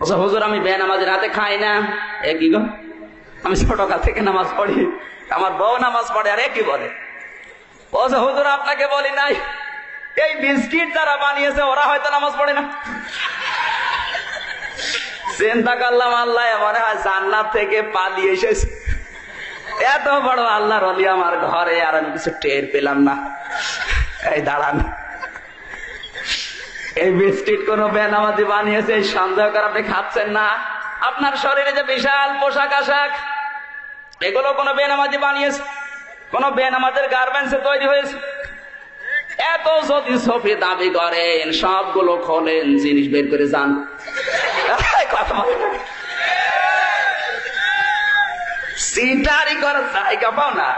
হুজুর, আমি বে নামাজের হাতে খাই না। এ কি গো? আমি ছোটকাল থেকে নামাজ পড়ি, আমার বউ নামাজ পড়ে, আর এ কি বলে? হুজুর, আপনাকে বলি নাই, এই বিস্কিট যারা বানিয়েছে, ওরা হয়তো নামাজ পড়ে না। চিন্তা করলাম, আল্লাহ, মনে হয় জান্নাত থেকে পালিয়ে এসেছে। এত বড় আল্লাহর অলি আমার ঘরে, আর আমি কিছু টের পেলাম না। এই দাঁড়ান। এই বিস্কিট কোন বেনামাজি বানিয়েছে, এই সন্দেহ করে আপনি খাচ্ছেন না। আপনার শরীরে যে বিশাল পোশাক আশাক, এগুলো কোনো বেনামাজি বানিয়েছে, কোন বেনামাজের গার্মেন্টসে তৈরি হয়েছে। এত যদি সফি দাবি করেন, সবগুলো খোলেন, জিনিস বের করে যান। সিটারি করার জায়গা পাও না।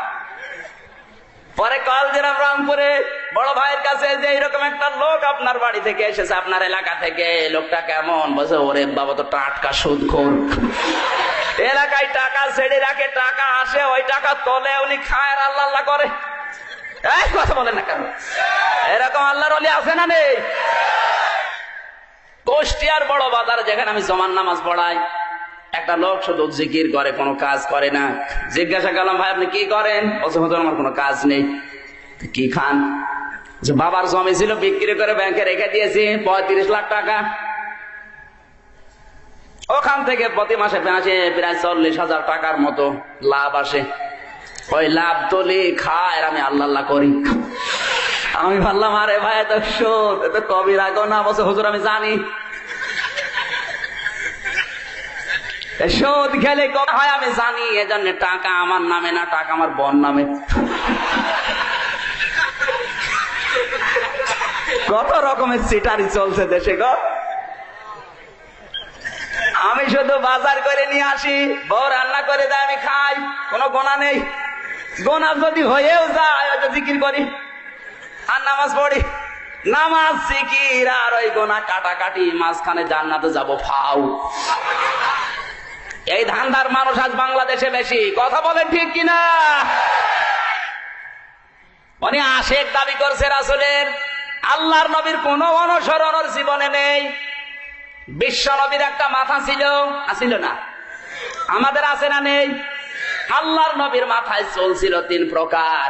পরে কল দিলাম রংপুরে বড় ভাইয়ের কাছে যে এরকম একটা লোক আপনার বাড়ি থেকে এসেছে, আপনার এলাকা থেকে, লোকটা কেমন? বলছে, ওরে বাবা, তো টাটকা সুদ খোর এলাকায় টাকা ছেড়ে রাখে, টাকা আসে, ওই টাকা তোলে, উনি খায় আর আল্লাহ আল্লাহ করে। না কেন? এরকম আল্লাহর অলি আছে না বড় যেখানে আমি নামাজ পড়াই। একটা লোক শুধু জিকির করে, কোনো কাজ করে না। জিজ্ঞাসা করলাম, ভাই, আপনি কি করেন? হুজুর, আমার কোনো কাজ নেই। কি খান? যে বাবার জমি ছিল, বিক্রি করে ব্যাংকে রেখে দিয়েছি, পঁয়ত্রিশ লাখ টাকা। ওখান থেকে প্রতি মাসে মাসে প্রায় চল্লিশ হাজার টাকার মতো লাভ আসে। ওই লাভ তুলি, খায়, আমি আল্লাহ করি। আমি ভাবলাম, আরে ভাই, এত শোধ এত কবি রাখো না বসে হুজুর, আমি জানি। সুদ খেলে হয়, আমি জানি, এজন্য টাকা আমার নামে না, টাকা আমার বন নামে। কত রকমের সিটারি চলছে দেশে গো? আমি শুধু বাজার করে নিয়ে আসি, বউ রান্না করে দেয়, আমি খাই, কোনো গোনা নেই। গোনা যদি হয়েও যায় জিকির করি আর নামাজ পড়ি। নামাজ, জিকির আর ওই গোনা কাটাকাটি, মাঝখানে জান্নাতে যাব, ফাউ। এই ধান্দার মানুষ আজ বাংলাদেশে বেশি। কথা বলেন ঠিক কিনা? উনি আশেক দাবি করছে রাসুলের। আল্লাহর নবীর কোন অনুসরণ ওর জীবনে নেই। বিশ্ব নবীর একটা মাথা ছিল আসিল না। আমাদের আছে না নেই? আল্লাহর নবীর মাথায় চলছিল তিন প্রকার।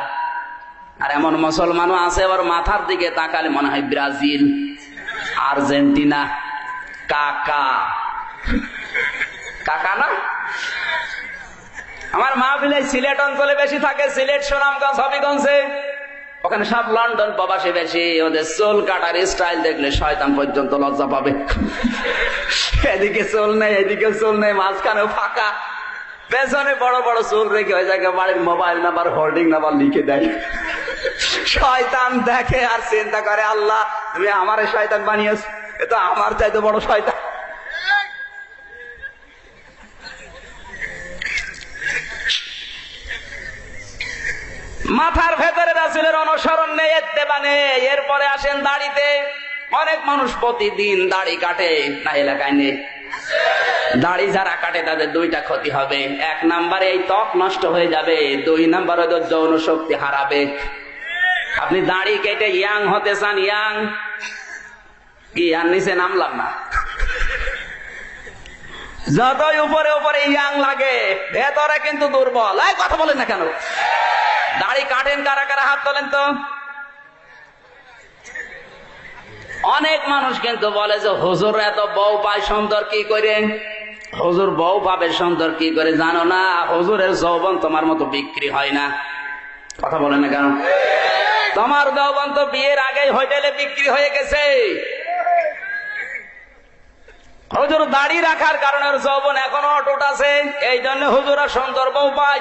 আর এমন মুসলমানও আছে, ওর মাথার দিকে তাকালে মনে হয় ব্রাজিল, আর্জেন্টিনা, কাকা। কাকা না? আমার মা বিলে, সিলেট অঞ্চলে বেশি থাকে, সিলেট, সুনামগঞ্জ, হবিগঞ্জে। ওখানে সব লন্ডন প্রবাসী বেশি, ওদের চুল কাটার স্টাইল দেখলে শয়তান পর্যন্ত লজ্জা পাবে। এদিকে চুল নেই এদিকে চুল নেই, মাঝখানেও ফাঁকা। পেছনে বড় বড় চুল রেখে ওই জায়গায় বাড়ির মোবাইল নাম্বার হোল্ডিং নাম্বার লিখে দেয়। শয়তান দেখে আর চিন্তা করে, আল্লাহ, তুমি আমারে শয়তান বানিয়েছ, এ তো আমার চাইতে বড় শয়তান। মাথার রাসুলের অনুসরণ নেই এত্তেবা নেই এরপরে আসেন দাড়িতে। অনেক মানুষ প্রতিদিন দাড়ি কাটে, না এলাকায় নেই। দাড়ি যারা কাটে, তাদের দুইটা ক্ষতি হবে। এক নাম্বারে, এই ত্বক নষ্ট হয়ে যাবে। দুই নাম্বারে, ওদের যৌন শক্তি হারাবে। আপনি দাড়ি কেটে ইয়াং হতে চান, ইয়াং? কি, আর নিচে নামলাম না? যতই উপরে উপরে ইয়াং লাগে, ভেতরে কিন্তু দুর্বল। এই কথা বলেন না কেন? দাড়ি কাটেন, কারা কারা হাত তোলেন তো? অনেক মানুষ কিন্তু বলে যে, হুজুর, এত বউ পায় সুন্দর কি করে? হুজুর, বউ পাবে সুন্দর কি করে? জানো না, হুজুরের যৌবন তোমার মতো বিক্রি হয় না। কথা বলে না কেন? তোমার যৌবন তো বিয়ের আগে হোটেলে বিক্রি হয়ে গেছে। হুজুর, দাড়ি রাখার কারণে যৌবন এখনও অটুট আছে। এই জন্য হুজুরা সুন্দর বউ পায়।